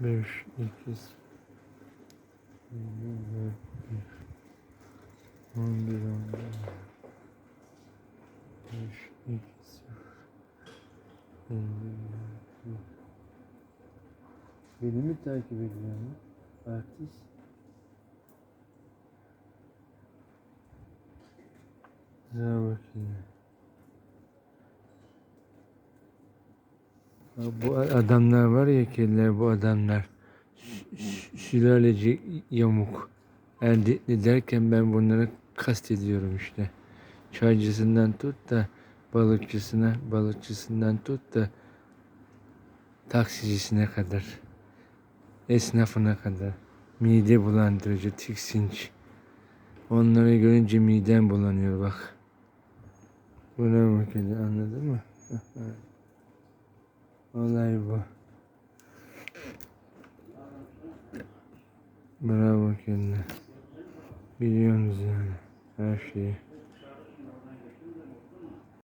Beş, iki, sıfır. On bir, on bir. Beş, iki, sıfır. On bir, on bir. Beni mi takip ediyor lan? Artist. Güzel bakayım. Bu adamlar var ya kediler bu adamlar. Sü- sü- Sülalece yamuk. Elde derken ben bunları kastediyorum işte. Çaycısından tut da balıkçısına, balıkçısından tut da taksicisine kadar. Esnafına kadar. Mide bulandırıcı, tiksinç. Onları görünce midem bulanıyor bak. Buna bak hele, anladın mı? Olay bu. Bravo kendine. Biliyorsunuz yani her şeyi.